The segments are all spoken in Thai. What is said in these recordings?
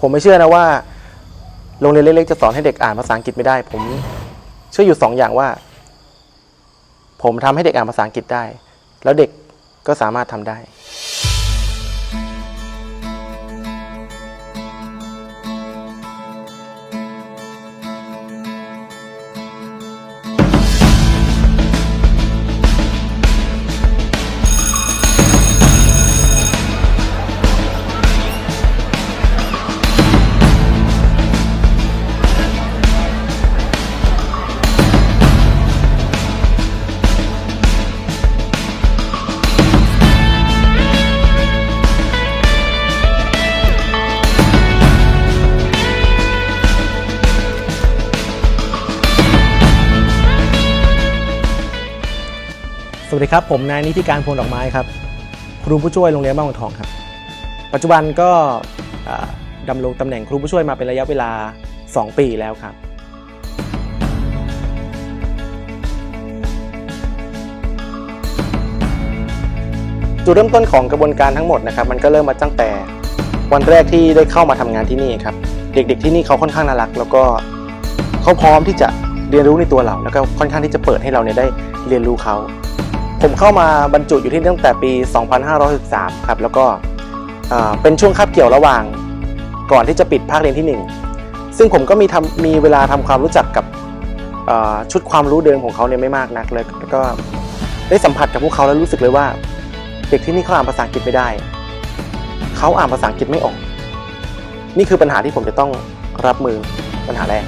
ผมไม่เชื่อนะว่าโรงเรียนเล็กๆจะสอนให้เด็กอ่านภาษาอังกฤษไม่ได้ ผมเชื่ออยู่สองอย่างว่า ผมทำให้เด็กอ่านภาษาอังกฤษได้ แล้วเด็กก็สามารถทำได้ วัสดีครับ ผมนายนิติการพลดอกไม้ครับ ครูผู้ช่วยโรงเรียนบ้านวังทองครับ ปัจจุบันก็อ่าดำรงตำแหน่งครูผู้ช่วยมาเป็นระยะเวลา 2 ปีแล้วครับ จุดเริ่มต้นของกระบวนการทั้งหมดนะครับ มันก็เริ่มมาตั้งแต่วันแรกที่ได้เข้ามาทำงานที่นี่ครับ เด็กๆที่นี่เขาค่อนข้างน่ารัก แล้วก็เขาพร้อมที่จะเรียนรู้ในตัวเรา แล้วก็ค่อนข้างที่จะเปิดให้เราเนี่ยได้เรียนรู้เขา ผมเข้ามาบรรจุอยู่ที่ตั้งแต่ปี 2513ครับแล้วก็เป็นช่วงคาบเกี่ยวระหว่างก่อนที่จะปิดภาคเรียนที่ 1 ซึ่งผมก็มีทำมีเวลาทำความรู้จักกับชุดความรู้เดิมของเขาเนี่ยไม่มากนักเลยแล้วก็ได้สัมผัสกับพวกเขาแล้วรู้สึกเลยว่า เด็กที่นี่เขาอ่านภาษาอังกฤษไม่ได้ เขาอ่านภาษาอังกฤษไม่ออก นี่คือปัญหาที่ผมจะต้องรับมือปัญหาแรก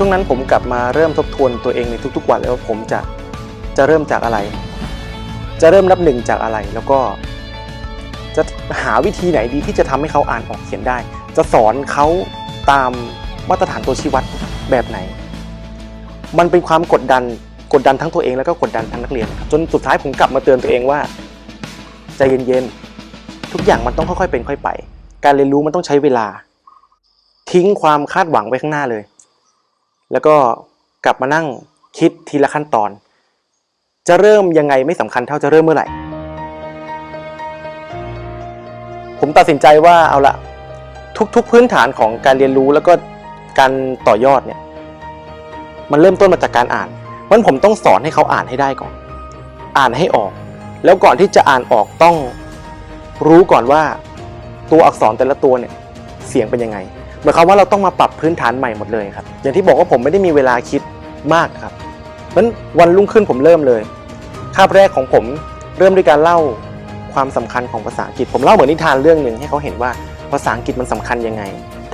ช่วงนั้นผมกลับมาเริ่มทบทวนตัวเองในทุกๆวันเลยว่าผมจะจะเริ่มจากอะไร จะเริ่มนับหนึ่งจากอะไรแล้วก็ จะหาวิธีไหนดีที่จะทำให้เขาอ่านออกเขียนได้ จะสอนเขาตามมาตรฐานตัวชี้วัดแบบไหน มันเป็นความกดดันกดดันทั้งตัวเองแล้วก็กดดันทั้งนักเรียนครับจนสุดท้ายผมกลับมาเตือนตัวเองว่าใจเย็นๆทุกอย่างมันต้องค่อยๆเป็นค่อยไป การเรียนรู้มันต้องใช้เวลา ทิ้งความคาดหวังไว้ข้างหน้าเลย แล้วก็กลับมานั่งคิดทีละขั้นตอน จะเริ่มยังไงไม่สำคัญเท่าจะเริ่มเมื่อไหร่ ผมตัดสินใจว่าเอาละทุกๆพื้นฐานของการเรียนรู้แล้วก็การต่อยอดเนี่ยมันเริ่มต้นมาจากการอ่านเพราะฉะนั้นผมต้องสอนให้เขาอ่านให้ได้ก่อน อ่านให้ออก แล้วก่อนที่จะอ่านออกต้องรู้ก่อนว่าตัวอักษรแต่ละตัวเนี่ยเสียงเป็นยังไง หมายความว่าเราต้องมาปรับพื้นฐานใหม่หมดเลยครับ อย่างที่บอกว่าผมไม่ได้มีเวลาคิดมากครับเพราะนั้นวันรุ่งขึ้นผมเริ่มเลยคาบแรกของผมเริ่มด้วยการเล่าความสำคัญของภาษาอังกฤษ ผมเล่าเหมือนนิทานเรื่องหนึ่งให้เขาเห็นว่าภาษาอังกฤษมันสำคัญยังไง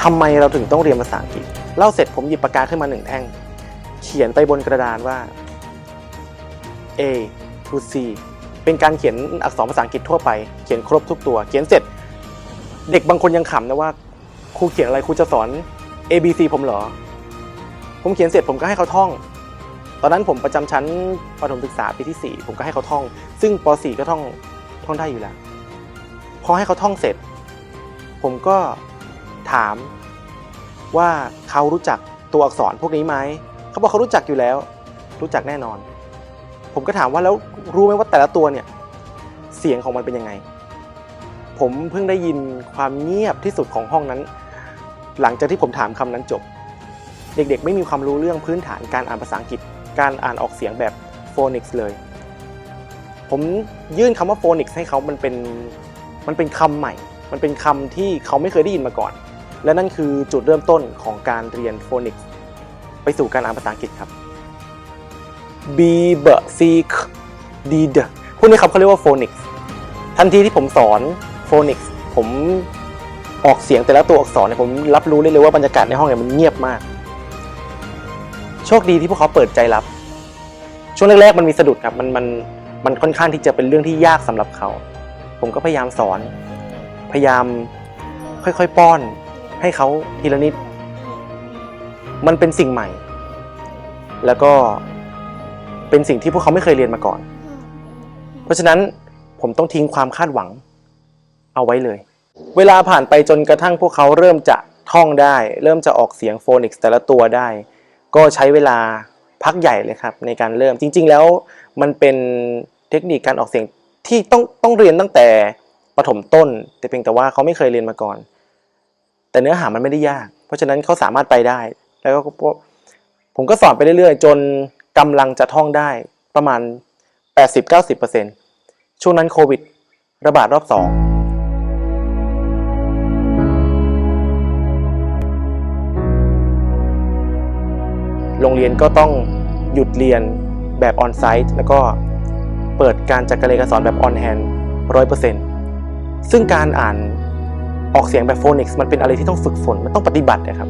ทำไมเราถึงต้องเรียนภาษาอังกฤษ เล่าเสร็จผมหยิบปากกาขึ้นมาหนึ่งแท่ง เขียนไปบนกระดานว่า A to C เป็นการเขียนอักษรภาษาอังกฤษทั่วไป เขียนครบทุกตัว เขียนเสร็จ เด็กบางคนยังขำนะว่า ครูเขียนอะไรครูจะสอน A B C ผมเหรอ ผมเขียนเสร็จผมก็ให้เขาท่อง ตอนนั้นผมประจำชั้นประถมศึกษาปีที่ 4 ผมก็ให้เขาท่อง ซึ่งป .4 ก็ท่องท่องได้อยู่แล้ว พอให้เขาท่องเสร็จ ผมก็ถามว่าเขารู้จักตัวอักษรพวกนี้ไหม เขาบอกเขารู้จักอยู่แล้ว รู้จักแน่นอน ผมก็ถามว่าแล้วรู้ไหมว่าแต่ละตัวเนี่ย เสียงของมันเป็นยังไง ผมเพิ่งได้ยินความเงียบที่สุดของห้องนั้น หลังจากที่ผมถามคำนั้นจบ เด็กๆ ไม่มีความรู้เรื่องพื้นฐานการอ่านภาษาอังกฤษ การอ่านออกเสียงแบบโฟนิกส์เลย ผมยื่นคำว่าโฟนิกส์ให้เขามันเป็นมันเป็นคำใหม่ มันเป็นคำที่เขาไม่เคยได้ยินมาก่อน และนั่นคือจุดเริ่มต้นของการเรียนโฟนิกส์ไปสู่การอ่านภาษาอังกฤษครับ b b c k d d พวกนี้ครับเขาเรียกว่าโฟนิกส์ทันทีที่ผมสอนโฟนิกส์ผม ออกเสียงแต่ละตัวอักษรเนี่ยผมรับรู้ได้เลยว่าบรรยากาศในห้องเนี่ยมันเงียบมาก โชคดีที่พวกเขาเปิดใจรับ ช่วงแรกๆมันมีสะดุดครับมันมันมันค่อนข้างที่จะเป็นเรื่องที่ยากสำหรับเขา ผมก็พยายามสอน พยายามค่อยๆป้อน ให้เขาทีละนิด มันเป็นสิ่งใหม่ แล้วก็เป็นสิ่งที่พวกเขาไม่เคยเรียนมาก่อน เพราะฉะนั้นผมต้องทิ้งความคาดหวังเอาไว้เลย เวลาผ่านไปจนกระทั่งพวกเขาเริ่มจะท่องได้ เริ่มจะออกเสียงโฟนิกส์แต่ละตัวได้ ก็ใช้เวลาพักใหญ่เลยครับในการเริ่มจริง ๆ แล้วมันเป็นเทคนิคการออกเสียงที่ต้องต้องเรียนตั้งแต่ประถมต้น แต่เพียงแต่ว่าเขาไม่เคยเรียนมาก่อน แต่เนื้อหามันไม่ได้ยาก เพราะฉะนั้นเขาสามารถไปได้ แล้วก็ผมก็สอนไปเรื่อยๆ จนกำลังจะท่องได้ประมาณ 80-90%ช่วงนั้นโควิด ระบาดรอบ 2 โรงเรียนก็ต้องหยุดเรียนแบบออนไซต์แล้วก็เปิดการจัดการเรียนการสอนแบบออนแฮนด์ร้อยเปอร์เซ็นต์ซึ่งการอ่านออกเสียงแบบโฟนิกส์มันเป็นอะไรที่ต้องฝึกฝน มันต้องปฏิบัตินะครับ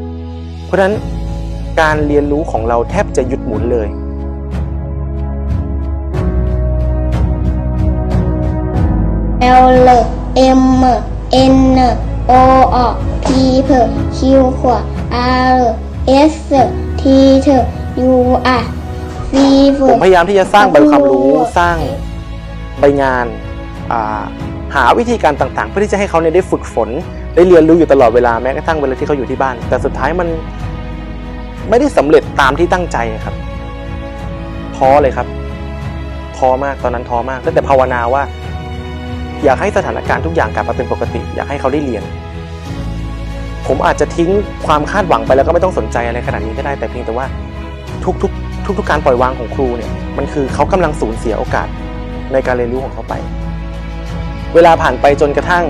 เพราะฉะนั้นการเรียนรู้ของเราแทบจะหยุดหมุนเลย L M N O P Q R S T U R C ผมพยายามที่จะสร้างใบความรู้สร้างใบงานหาวิธีการต่างๆ เพื่อที่จะให้เขาเนี่ยได้ฝึกฝน ได้เรียนรู้อยู่ตลอดเวลาแม้กระทั่งเวลาที่เขาอยู่ที่บ้าน แต่สุดท้ายมันไม่ได้สำเร็จตามที่ตั้งใจครับท้อเลยครับท้อมากตอนนั้นท้อมากแต่ภาวนาว่า อยากให้สถานการณ์ทุกอย่างกลับมาเป็นปกติ อยากให้เขาได้เรียน ผมอาจจะทิ้งความคาดหวังไปแล้วก็ไม่ต้องสนใจอะไรขนาดนี้ก็ได้แต่เพียงแต่ว่าทุกๆ ทุกๆการปล่อยวางของครูเนี่ยมันคือเขากำลังสูญเสียโอกาสในการเรียนรู้ของเขาไป เวลาผ่านไปจนกระทั่ง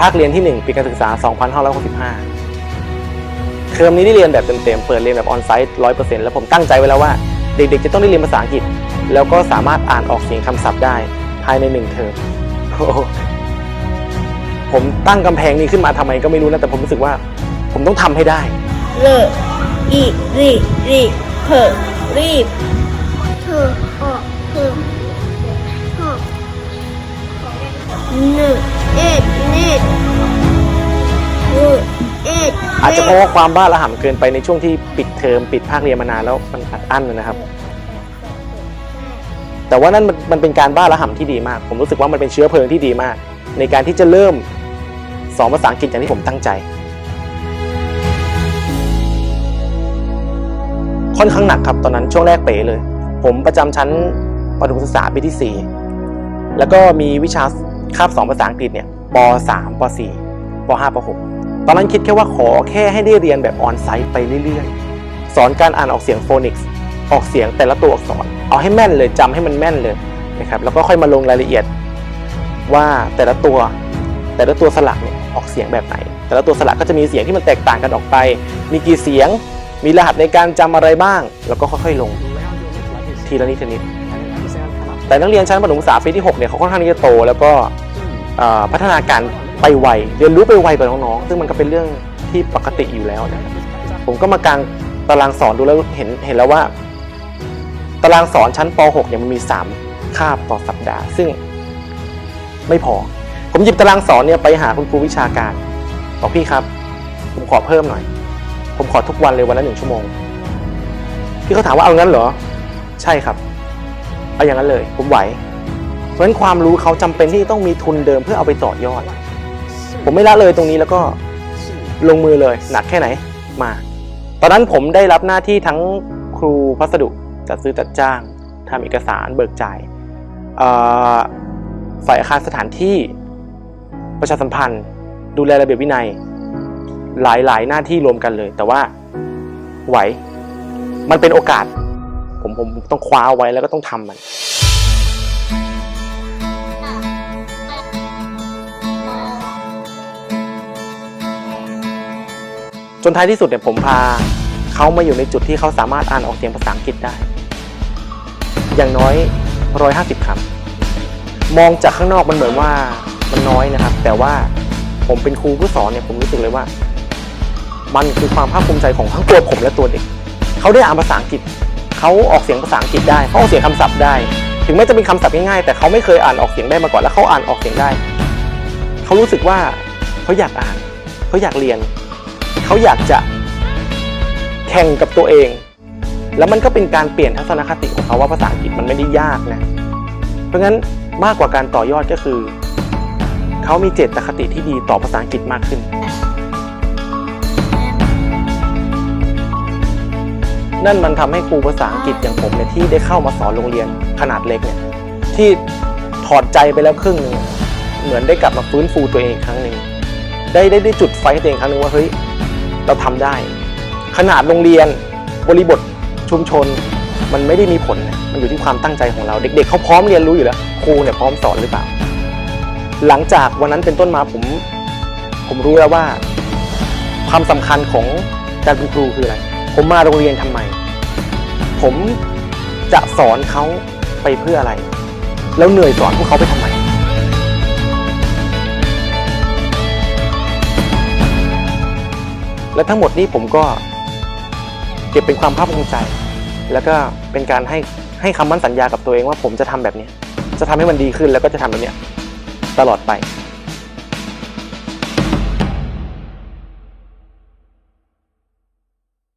ภาคเรียนที่ 1 ปีการศึกษา 2565 เทอมนี้ได้เรียนแบบเต็มๆ เปิดเรียนแบบออนไซต์ 100%แล้วผมตั้งใจไว้แล้วว่า เด็กๆ จะต้องได้เรียนภาษาอังกฤษ แล้วก็สามารถอ่านออกเสียงคำศัพท์ได้ภายในหนึ่งเทอม ผมตั้งกำแพงนี้ขึ้นมาทำไมก็ไม่รู้นะแต่ผมรู้สึกว่า ผมต้องทำให้ได้ เลอีรีรีเพอรีบเธอออกเธอหกหนึ่งเอ็ดเน็ดหกเอ็ดอาจจะเพราะว่าความบ้าระห่ำเกินไปในช่วงที่ปิดเทอมปิดภาคเรียนมานานแล้วมันอัดอั้นนะครับ แต่ว่านั่นมันมันเป็นการบ้าระห่ำที่ดีมาก ผมรู้สึกว่ามันเป็นเชื้อเพลิงที่ดีมาก ในการที่จะเริ่มสอนภาษาอังกฤษอย่างที่ผมตั้งใจ ค่อนข้างหนักครับตอนนั้นช่วงแรกเป๋เลย ผมประจำชั้นประถมศึกษาปีที่ 4 แล้วก็มีวิชาคาบสอนภาษาอังกฤษเนี่ยป .3 ป .4 ป .5 ป .6 ตอนนั้นคิดแค่ว่าขอแค่ให้ได้เรียนแบบออนไซต์ไปเรื่อยๆ สอนการอ่านออกเสียงโฟนิกส์ออกเสียงแต่ละตัวอักษร เอาให้แม่นเลยจำให้มันแม่นเลยนะครับแล้วก็ค่อยมาลงรายละเอียด ว่าแต่ละตัว แต่ละตัวสลักเนี่ยออกเสียงแบบไหน แต่ละตัวสลักก็จะมีเสียงที่มันแตกต่างกันออกไป มีกี่เสียง มีรหัสในการจำอะไรบ้าง แล้วก็ค่อยๆลง ทีละนิดทีนิดแต่นักเรียนชั้นประถมศึกษาปีที่6เนี่ยเขาค่อนข้างที่จะโต แล้วก็พัฒนาการไปไวเรียนรู้ไปไวกว่าน้องๆซึ่งมันก็เป็นเรื่องที่ปกติอยู่แล้วนะครับผมก็มากางตารางสอนดูแล้วเห็นเห็นแล้วว่า ตารางสอนชั้นป .6 เนี่ยมันมี 3 คาบต่อสัปดาห์ ซึ่ง ไม่พอ ผมหยิบตารางสอนเนี่ยไปหาคุณครูวิชาการบอกพี่ครับ ผมขอเพิ่มหน่อย ผมขอทุกวันเลยวันละหนึ่งชั่วโมง พี่เขาถามว่าเอางั้นเหรอ ใช่ครับ เอาอย่างนั้นเลย ผมไหว เพราะฉะนั้นความรู้เขาจำเป็นที่ต้องมีทุนเดิมเพื่อเอาไปต่อยอด ผมไม่ละเลยตรงนี้แล้วก็ลงมือเลย หนักแค่ไหนมา ตอนนั้นผมได้รับหน้าที่ทั้งครูพัสดุจัดซื้อจัดจ้างทำเอกสารเบิกจ่ายอ่อ ฝ่ายอาคารสถานที่ ประชาสัมพันธ์ ดูแลระเบียบวินัย หลายๆ หน้าที่รวมกันเลย แต่ว่าไหว มันเป็นโอกาส ผมผมต้องคว้าเอาไว้แล้วก็ต้องทำมันจนท้ายที่สุดเนี่ยผมพาเขามาอยู่ในจุดที่เขาสามารถอ่านออกเสียงภาษาอังกฤษได้ อย่างน้อย 150คำ มองจากข้างนอกมันเหมือนว่ามันน้อยนะครับ แต่ว่าผมเป็นครูผู้สอนเนี่ยผมรู้สึกเลยว่า มันคือความภาคภูมิใจของทั้งตัวผมและตัวเด็ก เขาได้อ่านภาษาอังกฤษ เขาออกเสียงภาษาอังกฤษได้เขาออกเสียงคำศัพท์ได้ ถึงแม้จะเป็นคำศัพท์ง่ายๆแต่เขาไม่เคยอ่านออกเสียงได้มาก่อนแล้วเขาอ่านออกเสียงได้ เขารู้สึกว่าเขาอยากอ่าน เขาอยากเรียน เขาอยากจะแข่งกับตัวเอง แล้วมันก็เป็นการเปลี่ยนทัศนคติของเขาว่าภาษาอังกฤษมันไม่ได้ยากนะ เพราะงั้น มากกว่าการต่อยอดก็คือ เขามีเจตคติที่ดีต่อภาษาอังกฤษมากขึ้น นั่นมันทำให้ครูภาษาอังกฤษอย่างผมเนี่ยที่ได้เข้ามาสอนโรงเรียนขนาดเล็กเนี่ยที่ถอดใจไปแล้วครึ่งหนึ่งเหมือนได้กลับมาฟื้นฟูตัวเองครั้งหนึ่งได้ได้ได้จุดไฟให้ตัวเองครั้งหนึ่งว่าเฮ้ยเราทำได้ ขนาดโรงเรียนบริบทชุมชน มันไม่ได้มีผลนะมันอยู่ที่ความตั้งใจของเรา เด็กๆเขาพร้อมเรียนรู้อยู่แล้ว ครูเนี่ยพร้อมสอนหรือเปล่า หลังจากวันนั้นเป็นต้นมาผม ผมรู้แล้วว่า ความสำคัญของการเป็นครูคืออะไร ผมมาโรงเรียนทำไม ผมจะสอนเขาไปเพื่ออะไร แล้วเหนื่อยสอนพวกเขาไปทำไมและทั้งหมดนี้ผมก็เก็บเป็นความภาคภูมิใจ แล้วก็เป็นการให้ให้คำมั่นสัญญากับตัวเองว่าผมจะทำแบบนี้ จะทำให้มันดีขึ้นแล้วก็จะทำแบบนี้ตลอดไป